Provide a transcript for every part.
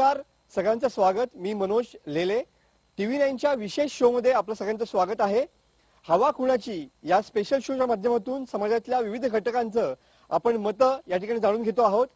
नमस्कार. सगळ्यांचं स्वागत. मी मनोज लेले. टीव्ही नाईनच्या विशेष शो मध्ये आपलं सगळ्यांचं स्वागत आहे. हवा कुणाची या स्पेशल शोच्या माध्यमातून समाजातल्या विविध घटकांचं आपण मतं या ठिकाणी जाणून घेतो आहोत.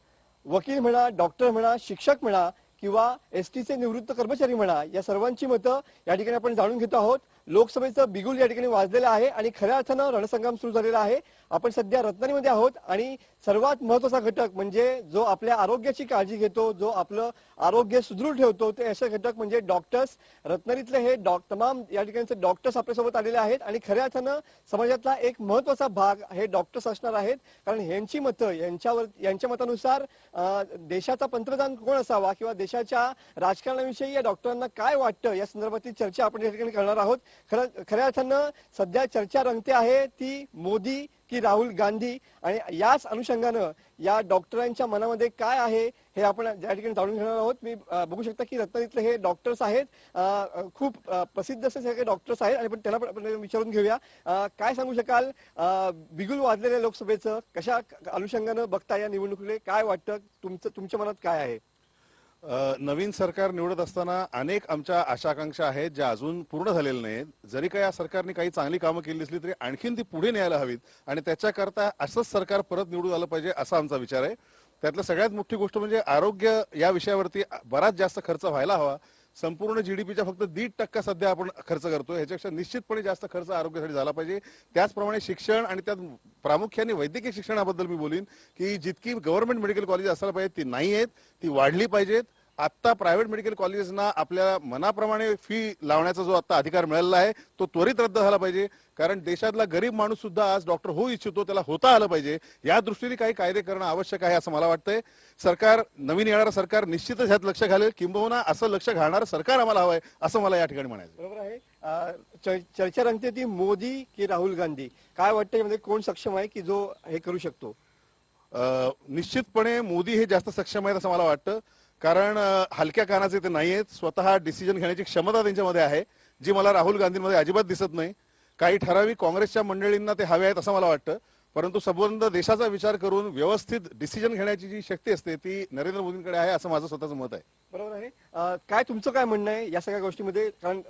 वकील म्हणा डॉक्टर म्हणा शिक्षक म्हणा किंवा एस टीचे निवृत्त कर्मचारी म्हणा या सर्वांची मतं या ठिकाणी आपण जाणून घेतो आहोत. लोकसभेचं बिगुल या ठिकाणी वाजलेलं आहे आणि खऱ्या अर्थानं रणसंग्राम सुरू झालेला आहे. आपण सध्या रत्नागिरीमध्ये आहोत आणि सर्वात महत्त्वाचा घटक म्हणजे जो आपल्या आरोग्याची काळजी घेतो जो आपलं आरोग्य सुदृढ ठेवतो ते असे घटक म्हणजे डॉक्टर्स. रत्नागिरीतले हे डॉ तमाम या ठिकाणचे डॉक्टर्स आपल्यासोबत आलेले आहेत आणि खऱ्या अर्थानं समाजातला एक महत्त्वाचा भाग हे डॉक्टर्स असणार आहेत. कारण यांची मतं यांच्यावर यांच्या मतानुसार देशाचा पंतप्रधान कोण असावा किंवा देशाच्या राजकारणाविषयी या डॉक्टरांना काय वाटतं या संदर्भातील चर्चा आपण या ठिकाणी करणार आहोत. खरं खऱ्या अर्थानं सध्या चर्चा रंगते आहे ती मोदी की राहुल गांधी. आणि याच अनुषंगानं या डॉक्टरांच्या मनामध्ये काय आहे हे आपण ज्या ठिकाणी जाणून घेणार आहोत मी बघू शकता की रत्नागिरीतले हे डॉक्टर्स आहेत. खूप प्रसिद्ध असे सगळे डॉक्टर्स आहेत. आणि पण त्यांना पण विचारून घेऊया. काय सांगू शकाल? अं, बिगुल वाजलेल्या लोकसभेचं. कशा अनुषंगानं बघता या निवडणुकीकडे? काय वाटतं? तुमचं तुमच्या मनात काय आहे? नवीन सरकार निवडत असताना अनेक आमच्या आशाकांक्षा आहेत ज्या अजून पूर्ण झालेल्या नाहीत जरी का या सरकारने काही चांगली कामं केली असली तरी आणखीन ती पुढे न्यायला हवीत आणि त्याच्याकरता असंच सरकार परत निवडून आलं पाहिजे असा आमचा विचार आहे. त्यातलं सगळ्यात मोठी गोष्ट म्हणजे आरोग्य या विषयावरती बराच जास्त खर्च व्हायला हवा. संपूर्ण जीडीपीच्या फक्त दीड टक्का सध्या आपण खर्च करतोय. ह्याच्यापेक्षा निश्चितपणे जास्त खर्च आरोग्यासाठी झाला पाहिजे. त्याचप्रमाणे शिक्षण आणि त्यात प्रामुख्याने वैद्यकीय शिक्षणाबद्दल मी बोलीन की जितकी गव्हर्नमेंट मेडिकल कॉलेज असायला पाहिजे ती नाही आहेत ती वाढली पाहिजेत. आता प्रायव्हेट मेडिकल कॉलेजेसना आपल्या मनाप्रमाणे फी लावण्याचा जो आता अधिकार मिळालेला आहे तो त्वरित रद्द झाला पाहिजे. कारण देशातला गरीब माणूस सुद्धा आज डॉक्टर होऊ इच्छितो त्याला होता आलं पाहिजे. या दृष्टीने काही कायदे करणं आवश्यक आहे असं मला वाटतंय. सरकार नवीन येणारं सरकार निश्चितच ह्यात लक्ष घालेल. किंबहुना असं लक्ष घालणारं सरकार आम्हाला हवंय असं मला या ठिकाणी म्हणायचं बरोबर आहे. चर्चा रंगते ती मोदी की राहुल गांधी? काय वाटतं यामध्ये कोण सक्षम आहे की जो हे करू शकतो? निश्चितपणे मोदी हे जास्त सक्षम आहेत असं मला वाटतं. कारण हलक्या कानाचे ते नाही आहेत स्वतः डिसिजन घेण्याची क्षमता त्यांच्यामध्ये आहे जी मला राहुल गांधींमध्ये अजिबात दिसत नाही. काही ठराविक काँग्रेसच्या मंडळींना ते हवे आहेत असं मला वाटतं. परंतु संबंध देशाचा विचार करून व्यवस्थित डिसिजन घेण्याची जी शक्ती असते ती नरेंद्र मोदींकडे आहे असं माझं स्वतःचं मत आहे. बरोबर आहे. काय तुमचं काय म्हणणं आहे या सगळ्या गोष्टीमध्ये? कारण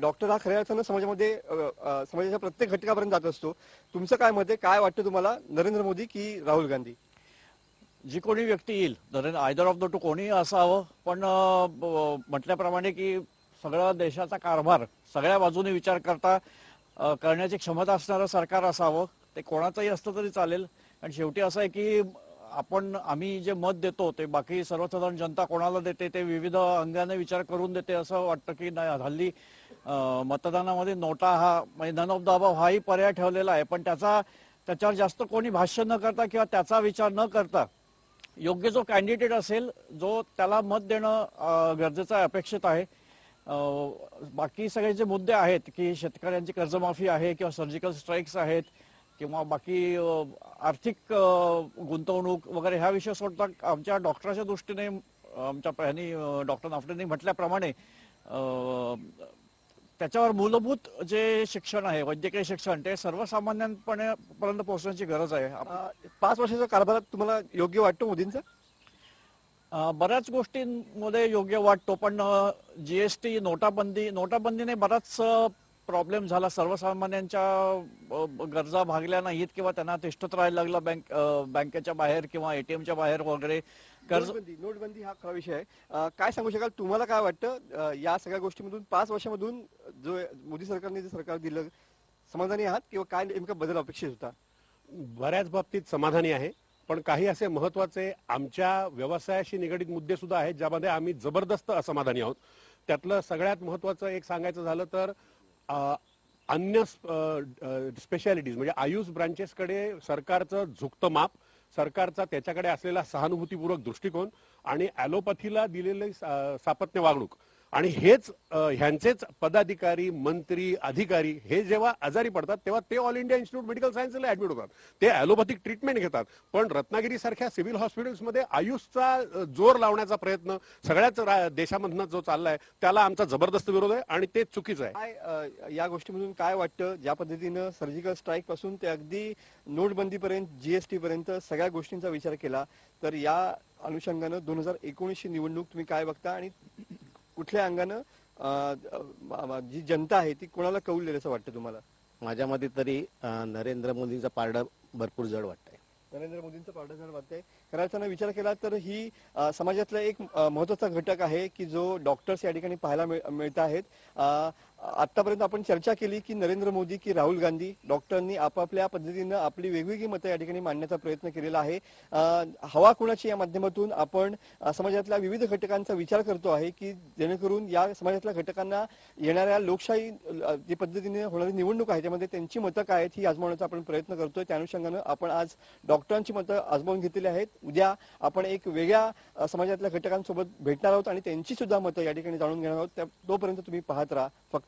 डॉक्टर हा खऱ्या अर्थानं समाजामध्ये समाजाच्या प्रत्येक घटकापर्यंत जात असतो. तुमचं काय मत आहे? काय वाटतं तुम्हाला नरेंद्र मोदी की राहुल गांधी? जी कोणी व्यक्ती येईल Narendra either of the two कोणी असावं पण म्हटल्याप्रमाणे की सगळा देशाचा कारभार सगळ्या बाजूने विचार करता करण्याची क्षमता असणारं सरकार असावं ते कोणाचंही असलं तरी चालेल. आणि शेवटी असं आहे की आपण आम्ही जे मत देतो ते बाकी सर्वसाधारण जनता कोणाला देते ते विविध अंगाने विचार करून देते असं वाटतं की नाही हल्ली मतदानामध्ये नोटा हा म्हणजे नन ऑफ द अभाव हाही पर्याय ठेवलेला आहे. पण त्याचा त्याच्यावर जास्त कोणी भाष्य न करता किंवा त्याचा विचार न करता योग्य जो कॅन्डिडेट असेल जो त्याला मत देणं गरजेचं आहे अपेक्षित आहे. बाकी सगळे जे मुद्दे आहेत की शेतकऱ्यांची कर्जमाफी आहे किंवा सर्जिकल स्ट्राईक्स आहेत किंवा बाकी आर्थिक गुंतवणूक वगैरे ह्या विषय सोडता आमच्या डॉक्टरच्या दृष्टीने आमच्या ह्यांनी डॉक्टर नाफडेंनी म्हटल्याप्रमाणे त्याच्यावर मूलभूत जे शिक्षण आहे वैद्यकीय शिक्षण ते सर्वसामान्यांपणे पर्यंत पोहोचण्याची गरज आहे. पाच वर्षाच्या कारभारात तुम्हाला योग्य वाटतो मोदींचा? बऱ्याच गोष्टींमध्ये योग्य वाटतो पण जीएसटी नोटाबंदी नोटाबंदीने बराच प्रॉब्लेम झाला सर्वसामान्यांच्या गरजा भागल्या नाहीत किंवा त्यांना तिष्ठत राहायला लागलं बँक बँकेच्या बाहेर किंवा एटीएमच्या बाहेर वगैरे. कर्ज नोटबंदी नोटबंदी हा खरा विषय आहे. काय सांगू शकाल? तुम्हाला काय वाटतं? या सगळ्या गोष्टीमधून पाच वर्षामधून जो मोदी सरकारने जे सरकार दिलं समाधानी आहात किंवा काय नेमका बदल अपेक्षित होता? बऱ्याच बाबतीत समाधानी आहे पण काही असे महत्त्वाचे आमच्या व्यवसायाशी निगडीत मुद्दे सुद्धा आहेत ज्यामध्ये आम्ही जबरदस्त असमाधानी आहोत. त्यातलं सगळ्यात महत्वाचं एक सांगायचं झालं तर अन्य स्पेशालिटीज म्हणजे आयुष ब्रांचेसकडे सरकारचं झुकतं माप सरकारचा त्याच्याकडे असलेला सहानुभूतीपूर्वक दृष्टिकोन आणि ॲलोपॅथीला दिलेली सापत्य वागणूक. आणि हेच ह्यांचेच पदाधिकारी मंत्री अधिकारी हे जेव्हा आजारी पडतात तेव्हा ते ऑल इंडिया इन्स्टिट्यूट मेडिकल सायन्सला ऍडमिट होतात. ते ॲलोपॅथिक ट्रीटमेंट घेतात. पण रत्नागिरी सारख्या सिव्हिल हॉस्पिटल्समध्ये आयुषचा जोर लावण्याचा प्रयत्न सगळ्याच देशामधनं जो चाललाय त्याला आमचा जबरदस्त विरोध आहे आणि ते चुकीचं आहे. या गोष्टीमधून काय वाटतं? ज्या पद्धतीनं सर्जिकल स्ट्राईकपासून ते अगदी नोटबंदीपर्यंत जीएसटी पर्यंत सगळ्या गोष्टींचा विचार केला तर या अनुषंगानं दोन हजार एकोणीसची निवडणूक तुम्ही काय बघता आणि कुठल्या अंगानं जी जनता आहे ती कोणाला कौल असं वाटतं तुम्हाला? माझ्या मते तरी नरेंद्र मोदींचं पारडं भरपूर जड वाटतंय. नरेंद्र मोदींचं पारडं जड वाटतंय. अर्थानं विचार केला तर ही समाजातला एक महत्त्वाचा घटक आहे की जो डॉक्टर्स या ठिकाणी पाहायला मिळ- मिळत आहेत आतापर्यंत आपण चर्चा केली की नरेंद्र मोदी की राहुल गांधी डॉक्टरांनी आपापल्या पद्धतीनं आपली वेगवेगळी मतं या ठिकाणी मांडण्याचा प्रयत्न केलेला आहे. हवा कुणाची या माध्यमातून? आपण समाजातल्या विविध घटकांचा विचार करतो आहे की जेणेकरून या समाजातल्या घटकांना येणाऱ्या लोकशाही जी पद्धतीने होणारी निवडणूक आहे त्यामध्ये त्यांची मतं काय आहेत ही आजमावण्याचा आपण प्रयत्न करतोय. त्या अनुषंगानं आपण आज डॉक्टरांची मतं आजमावून घेतलेली आहेत. उद्या आपण एक वेगळ्या समाजातल्या घटकांसोबत भेटणार आहोत आणि त्यांची सुद्धा मतं या ठिकाणी जाणून घेणार आहोत. तोपर्यंत तुम्ही पाहत राहा. फक्त